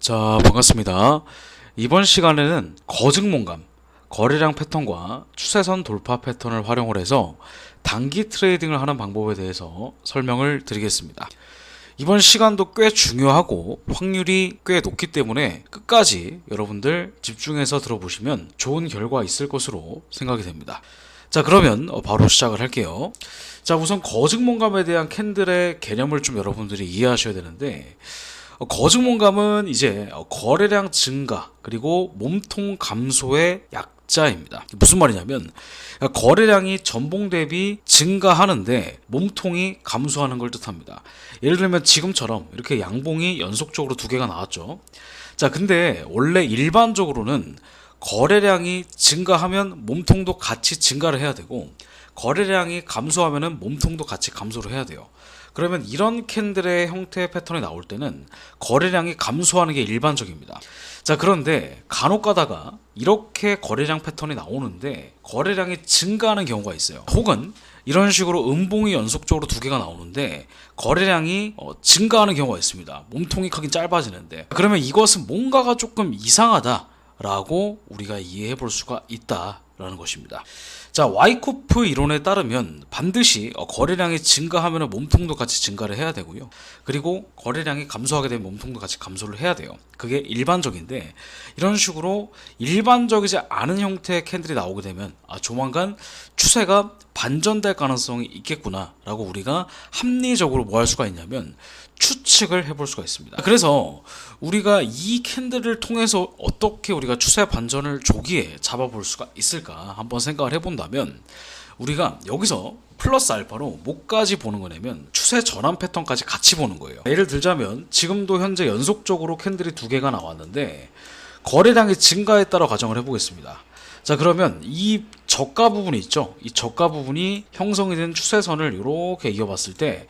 자, 반갑습니다. 이번 시간에는 거증몽감, 거래량 패턴과 추세선 돌파 패턴을 활용을 해서 단기 트레이딩을 하는 방법에 대해서 설명을 드리겠습니다. 이번 시간도 꽤 중요하고 확률이 꽤 높기 때문에 끝까지 여러분들 집중해서 들어보시면 좋은 결과 있을 것으로 생각이 됩니다. 자, 그러면 어, 바로 시작을 할게요. 자, 우선 거증몽감에 대한 캔들의 개념을 좀 여러분들이 이해하셔야 되는데 어, 거증몽감은 이제 어, 거래량 증가 그리고 몸통 감소의 약자입니다. 무슨 말이냐면 거래량이 전봉 대비 증가하는데 몸통이 감소하는 걸 뜻합니다. 예를 들면 지금처럼 이렇게 양봉이 연속적으로 두 개가 나왔죠. 자, 근데 원래 일반적으로는 거래량이 증가하면 몸통도 같이 증가를 해야 되고 거래량이 감소하면은 몸통도 같이 감소를 해야 돼요. 그러면 이런 캔들의 형태의 패턴이 나올 때는 거래량이 감소하는 게 일반적입니다. 자, 그런데 간혹 가다가 이렇게 거래량 패턴이 나오는데 거래량이 증가하는 경우가 있어요. 혹은 이런 식으로 음봉이 연속적으로 두 개가 나오는데 거래량이 어, 증가하는 경우가 있습니다. 몸통이 크긴 짧아지는데 그러면 이것은 뭔가가 조금 이상하다라고 우리가 이해해 볼 수가 있다 라는 것입니다. 자, 와이코프 이론에 따르면 반드시 어, 거래량이 증가하면 몸통도 같이 증가를 해야 되고요. 그리고 거래량이 감소하게 되면 몸통도 같이 감소를 해야 돼요. 그게 일반적인데 이런 식으로 일반적이지 않은 형태의 캔들이 나오게 되면 아, 조만간 추세가 반전될 가능성이 있겠구나라고 우리가 합리적으로 뭐 할 수가 있냐면 추측을 해볼 수가 있습니다. 그래서 우리가 이 캔들을 통해서 어떻게 우리가 추세 반전을 조기에 잡아볼 수가 있을까 한번 생각을 해본다면 우리가 여기서 플러스 알파로 뭐까지 보는 거냐면 추세 전환 패턴까지 같이 보는 거예요. 예를 들자면 지금도 현재 연속적으로 캔들이 두 개가 나왔는데 거래량이 증가했다고 가정을 해보겠습니다. 자 그러면 이 저가 부분이 있죠. 이 저가 부분이 형성이 된 추세선을 이렇게 이어봤을 때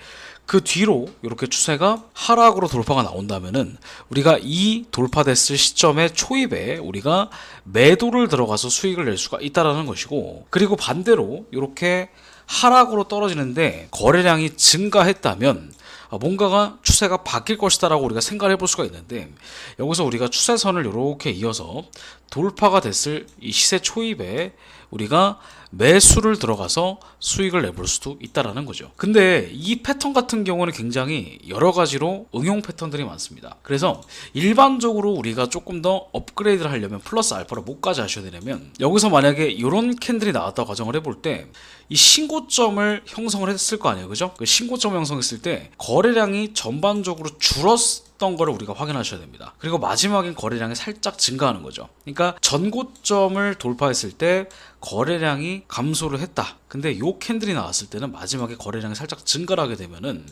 그 뒤로 이렇게 추세가 하락으로 돌파가 나온다면은 우리가 이 돌파됐을 시점의 초입에 우리가 매도를 들어가서 수익을 낼 수가 있다라는 것이고 그리고 반대로 이렇게 하락으로 떨어지는데 거래량이 증가했다면 아, 뭔가가 추세가 바뀔 것이다라고 우리가 생각을 해볼 수가 있는데 여기서 우리가 추세선을 이렇게 이어서 돌파가 됐을 이 시세 초입에 우리가 매수를 들어가서 수익을 내볼 수도 있다라는 거죠. 근데 이 패턴 같은 경우는 굉장히 여러 가지로 응용 패턴들이 많습니다. 그래서 일반적으로 우리가 조금 더 업그레이드를 하려면 플러스 알파를 뭐까지 하셔야 되냐면 여기서 만약에 이런 캔들이 나왔다고 가정을 해볼 때 이 신고점을 형성을 했을 거 아니에요, 그죠? 그 신고점 형성했을 때 거래량이 전반적으로 줄었 던 거를 우리가 확인하셔야 됩니다. 그리고 마지막엔 거래량이 살짝 증가하는 거죠. 그러니까 전고점을 돌파했을 때 거래량이 감소를 했다. 근데 요 캔들이 나왔을 때는 마지막에 거래량이 살짝 증가를 하게 되면은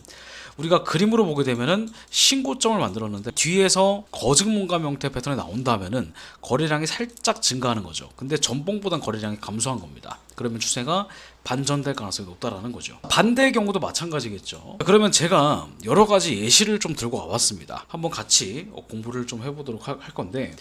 우리가 그림으로 보게 되면은 신고점을 만들었는데 뒤에서 거증몽감 형태 패턴이 나온다면은 거래량이 살짝 증가하는 거죠. 근데 전봉보단 거래량이 감소한 겁니다. 그러면 추세가 반전될 가능성이 높다라는 거죠. 반대의 경우도 마찬가지겠죠. 그러면 제가 여러 가지 예시를 좀 들고 와봤습니다. 한번 같이 공부를 좀 해보도록 할 건데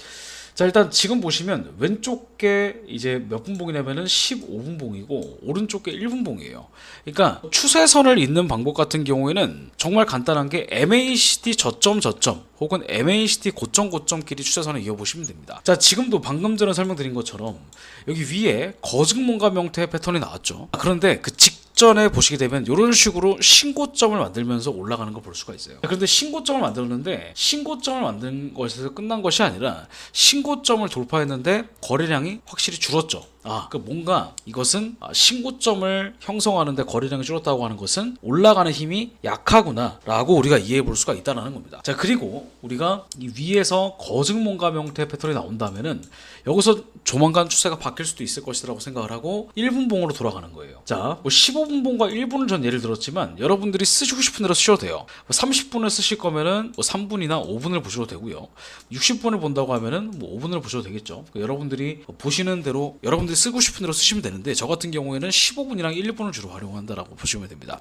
자 일단 지금 보시면 왼쪽 게 이제 몇 분 봉이냐면은 15분 봉이고 오른쪽 게 1분 봉이에요. 그러니까 추세선을 잇는 방법 같은 경우에는 정말 간단한 게 MACD 저점 저점 혹은 MACD 고점 고점끼리 추세선을 이어보시면 됩니다. 자 지금도 방금 전에 설명드린 것처럼 여기 위에 거증몽감 형태의 패턴이 나왔죠. 그런데 그 직. 전에 보시게 되면 이런 식으로 신고점을 만들면서 올라가는 걸 볼 수가 있어요. 그런데 신고점을 만들었는데 신고점을 만든 것에서 끝난 것이 아니라 신고점을 돌파했는데 거래량이 확실히 줄었죠. 아, 그 뭔가 이것은 아, 신고점을 형성하는데 거래량이 줄었다고 하는 것은 올라가는 힘이 약하구나라고 우리가 이해해 볼 수가 있다는 겁니다. 자, 그리고 우리가 이 위에서 거증몽감 형태 패턴이 나온다면은 여기서 조만간 추세가 바뀔 수도 있을 것이라고 생각을 하고 1분 봉으로 돌아가는 거예요. 자, 뭐 15분 봉과 1분을 전 예를 들었지만 여러분들이 쓰시고 싶은 대로 쓰셔도 돼요. 뭐 30분을 쓰실 거면은 뭐 3분이나 5분을 보셔도 되고요. 60분을 본다고 하면은 뭐 5분을 보셔도 되겠죠. 그러니까 여러분들이 보시는 대로 여러분들이 쓰고 싶은 대로 쓰시면 되는데 저 같은 경우에는 15분이랑 1분을 주로 활용한다라고 보시면 됩니다.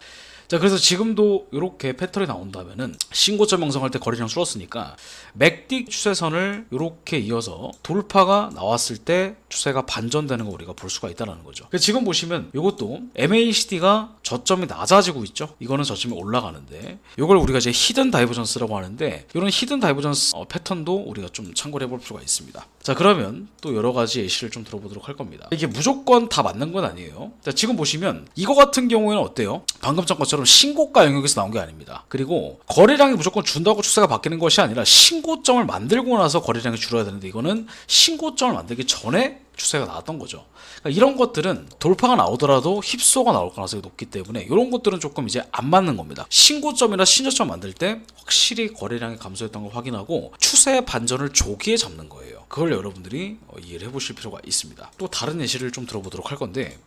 자 그래서 지금도 이렇게 패턴이 나온다면은 신고점 형성할 때 거리량 줄었으니까 맥딕 추세선을 이렇게 이어서 돌파가 나왔을 때 추세가 반전되는 거 우리가 볼 수가 있다는 거죠. 그래서 지금 보시면 이것도 MACD가 저점이 낮아지고 있죠. 이거는 저점이 올라가는데 이걸 우리가 이제 히든 다이버전스라고 하는데 이런 히든 다이버전스 어, 패턴도 우리가 좀 참고를 해볼 필요가 있습니다. 자 그러면 또 여러 가지 예시를 좀 들어보도록 할 겁니다. 이게 무조건 다 맞는 건 아니에요. 자 지금 보시면 이거 같은 경우에는 어때요? 방금 전 것처럼 신고가 영역에서 나온 게 아닙니다. 그리고 거래량이 무조건 준다고 추세가 바뀌는 것이 아니라 신고점을 만들고 나서 거래량이 줄어야 되는데 이거는 신고점을 만들기 전에 추세가 나왔던 거죠. 그러니까 이런 것들은 돌파가 나오더라도 힙소가 나올 가능성이 높기 때문에 이런 것들은 조금 이제 안 맞는 겁니다. 신고점이나 신저점 만들 때 확실히 거래량이 감소했던 걸 확인하고 추세 반전을 조기에 잡는 거예요. 그걸 여러분들이 어, 이해를 해보실 필요가 있습니다. 또 다른 예시를 좀 들어보도록 할 건데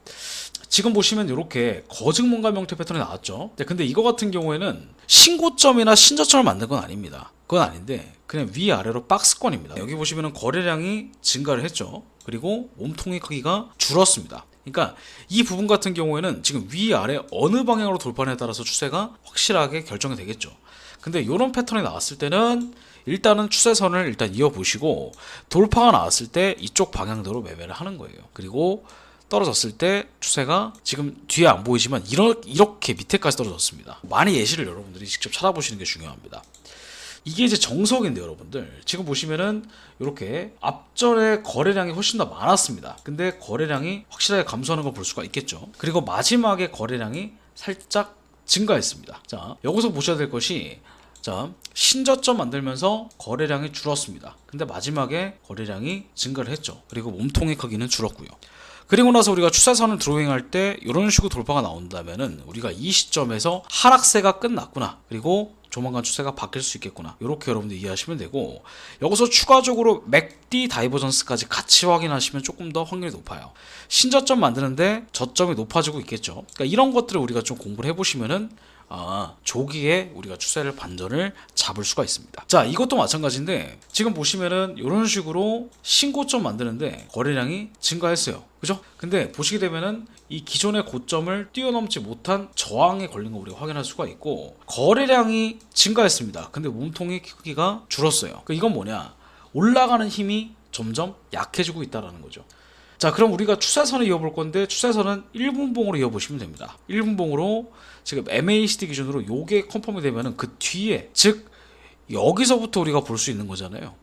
지금 보시면 이렇게 거증mon감 형태 패턴이 나왔죠. 네, 근데 이거 같은 경우에는 신고점이나 신저점을 만든 건 아닙니다. 그건 아닌데 그냥 위아래로 박스권입니다. 여기 보시면 거래량이 증가를 했죠. 그리고 몸통의 크기가 줄었습니다. 그러니까 이 부분 같은 경우에는 지금 위아래 어느 방향으로 돌파하냐에 따라서 추세가 확실하게 결정이 되겠죠. 근데 이런 패턴이 나왔을 때는 일단은 추세선을 일단 이어보시고 돌파가 나왔을 때 이쪽 방향대로 매매를 하는 거예요. 그리고 떨어졌을 때 추세가 지금 뒤에 안 보이지만 이렇게, 밑에까지 떨어졌습니다. 많이 예시를 여러분들이 직접 찾아보시는 게 중요합니다. 이게 이제 정석인데 여러분들 지금 보시면은 이렇게 앞전에 거래량이 훨씬 더 많았습니다. 근데 거래량이 확실하게 감소하는 걸 볼 수가 있겠죠. 그리고 마지막에 거래량이 살짝 증가했습니다. 자 여기서 보셔야 될 것이 자 신저점 만들면서 거래량이 줄었습니다. 근데 마지막에 거래량이 증가를 했죠. 그리고 몸통의 크기는 줄었고요. 그리고 나서 우리가 추세선을 드로잉할 때 이런 식으로 돌파가 나온다면은 우리가 이 시점에서 하락세가 끝났구나. 그리고 조만간 추세가 바뀔 수 있겠구나. 이렇게 여러분들 이해하시면 되고 여기서 추가적으로 맥디 다이버전스까지 같이 확인하시면 조금 더 확률이 높아요. 신저점 만드는데 저점이 높아지고 있겠죠. 그러니까 이런 것들을 우리가 좀 공부를 해보시면은 아, 조기에 우리가 추세를 반전을 잡을 수가 있습니다. 자, 이것도 마찬가지인데 지금 보시면은 이런 식으로 신고점 만드는데 거래량이 증가했어요. 그죠? 근데 보시게 되면은 이 기존의 고점을 뛰어넘지 못한 저항에 걸린 거 우리가 확인할 수가 있고 거래량이 증가했습니다. 근데 몸통의 크기가 줄었어요. 그 이건 뭐냐? 올라가는 힘이 점점 약해지고 있다라는 거죠. 자, 그럼 우리가 추세선을 이어볼 건데 추세선은 1분봉으로 이어보시면 됩니다. 1분봉으로 지금 MACD 기준으로 요게 컨펌이 되면은 그 뒤에 즉 여기서부터 우리가 볼 수 있는 거잖아요.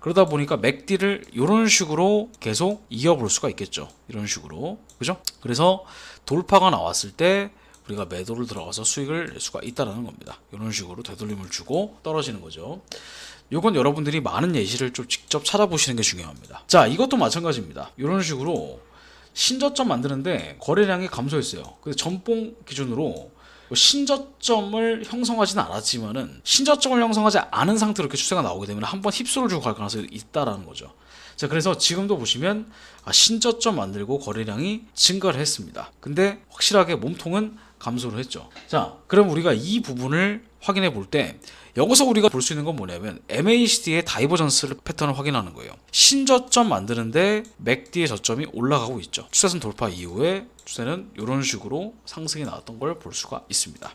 그러다 보니까 맥디를 이런 식으로 계속 이어볼 수가 있겠죠. 이런 식으로. 그죠? 그래서 돌파가 나왔을 때 우리가 매도를 들어가서 수익을 낼 수가 있다는 겁니다. 이런 식으로 되돌림을 주고 떨어지는 거죠. 이건 여러분들이 많은 예시를 좀 직접 찾아보시는 게 중요합니다. 자, 이것도 마찬가지입니다. 이런 식으로 신저점 만드는데 거래량이 감소했어요. 근데 전봉 기준으로 뭐 신저점을 형성하지는 않았지만은 신저점을 형성하지 않은 상태로 이렇게 추세가 나오게 되면 한번 힙소를 주고 갈 가능성이 있다라는 거죠. 자, 그래서 지금도 보시면 아, 신저점 만들고 거래량이 증가를 했습니다. 근데 확실하게 몸통은 감소를 했죠. 자, 그럼 우리가 이 부분을 확인해 볼 때 여기서 우리가 볼 수 있는 건 뭐냐면 MACD의 다이버전스 패턴을 확인하는 거예요. 신저점 만드는데 맥디의 저점이 올라가고 있죠. 추세선 돌파 이후에 추세는 이런 식으로 상승이 나왔던 걸 볼 수가 있습니다.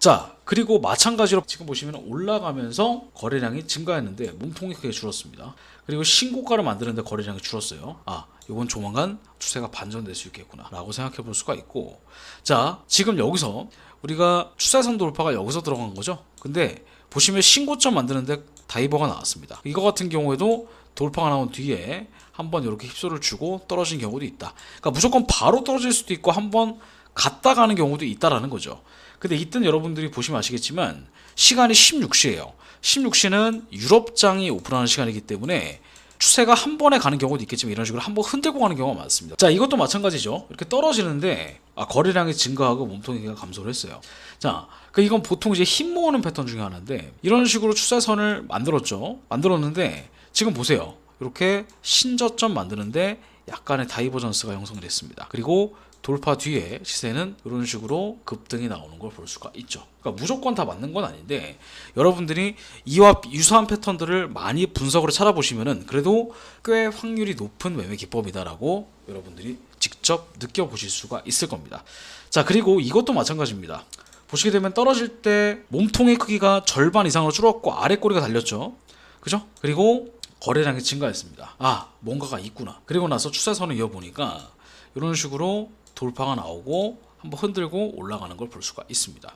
자, 그리고 마찬가지로 지금 보시면 올라가면서 거래량이 증가했는데 몸통이 크게 줄었습니다. 그리고 신고가를 만드는데 거래량이 줄었어요. 아, 이건 조만간 추세가 반전될 수 있겠구나 라고 생각해 볼 수가 있고 자, 지금 여기서 우리가 추세선 돌파가 여기서 들어간 거죠. 근데 보시면 신고점 만드는데 다이버가 나왔습니다. 이거 같은 경우에도 돌파가 나온 뒤에 한번 이렇게 힙소를 주고 떨어진 경우도 있다. 그러니까 무조건 바로 떨어질 수도 있고 한번 갔다 가는 경우도 있다라는 거죠. 근데 이때는 여러분들이 보시면 아시겠지만 시간이 16시예요. 16시는 유럽장이 오픈하는 시간이기 때문에 추세가 한 번에 가는 경우도 있겠지만 이런 식으로 한 번 흔들고 가는 경우가 많습니다. 자, 이것도 마찬가지죠. 이렇게 떨어지는데 아, 거래량이 증가하고 몸통이가 감소를 했어요. 자, 그 이건 보통 이제 힘 모으는 패턴 중에 하나인데 이런 식으로 추세선을 만들었죠. 만들었는데 지금 보세요. 이렇게 신저점 만드는데 약간의 다이버전스가 형성됐습니다. 그리고 돌파 뒤에 시세는 이런 식으로 급등이 나오는 걸 볼 수가 있죠. 그러니까 무조건 다 맞는 건 아닌데 여러분들이 이와 유사한 패턴들을 많이 분석으로 찾아보시면은 그래도 꽤 확률이 높은 매매 기법이다라고 여러분들이 직접 느껴보실 수가 있을 겁니다. 자 그리고 이것도 마찬가지입니다. 보시게 되면 떨어질 때 몸통의 크기가 절반 이상으로 줄었고 아래 꼬리가 달렸죠. 그죠? 그리고 거래량이 증가했습니다. 아, 뭔가가 있구나. 그리고 나서 추세선을 이어보니까 이런 식으로 돌파가 나오고 한번 흔들고 올라가는 걸 볼 수가 있습니다.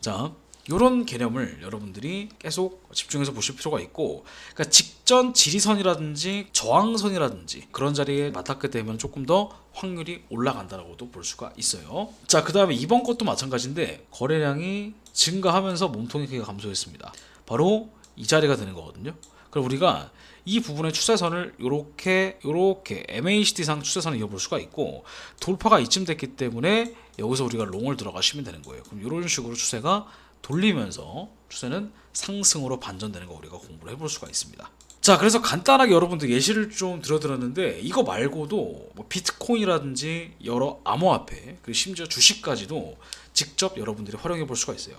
자, 이런 개념을 여러분들이 계속 집중해서 보실 필요가 있고, 그러니까 직전 지리선이라든지 저항선이라든지 그런 자리에 맞닿게 되면 조금 더 확률이 올라간다라고도 볼 수가 있어요. 자, 그 다음에 이번 것도 마찬가지인데 거래량이 증가하면서 몸통의 크기가 감소했습니다. 바로 이 자리가 되는 거거든요. 그럼 우리가 이 부분의 추세선을 이렇게 이렇게 MACD상 추세선을 이어볼 수가 있고 돌파가 이쯤 됐기 때문에 여기서 우리가 롱을 들어가시면 되는 거예요. 그럼 이런 식으로 추세가 돌리면서 추세는 상승으로 반전되는 거 우리가 공부를 해볼 수가 있습니다. 자, 그래서 간단하게 여러분들 예시를 좀 들어드렸는데 이거 말고도 뭐 비트코인이라든지 여러 암호화폐 그리고 심지어 주식까지도 직접 여러분들이 활용해 볼 수가 있어요.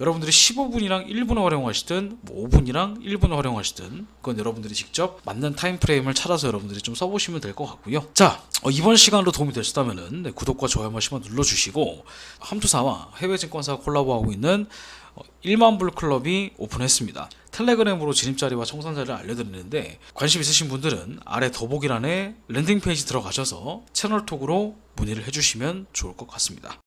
여러분들이 15분이랑 1분을 활용하시든 뭐 5분이랑 1분을 활용하시든 그건 여러분들이 직접 맞는 타임 프레임을 찾아서 여러분들이 좀 써보시면 될 것 같고요. 자 어, 이번 시간으로 도움이 되셨다면은 네, 구독과 좋아요 한 번씩만 눌러주시고 함투사와 해외 증권사가 콜라보하고 있는 어, 1만 불 클럽이 오픈했습니다. 텔레그램으로 진입 자리와 청산 자리를 알려드리는데 관심 있으신 분들은 아래 더보기란에 랜딩 페이지 들어가셔서 채널 톡으로 문의를 해주시면 좋을 것 같습니다.